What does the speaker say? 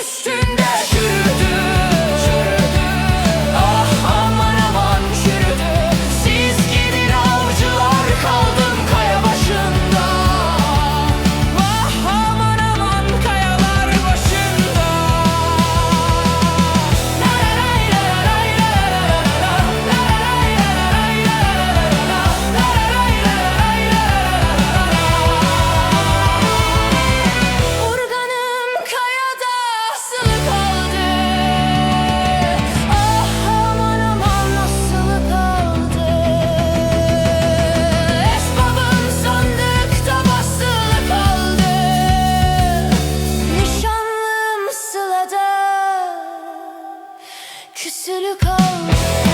Christian. Küsülü kaldı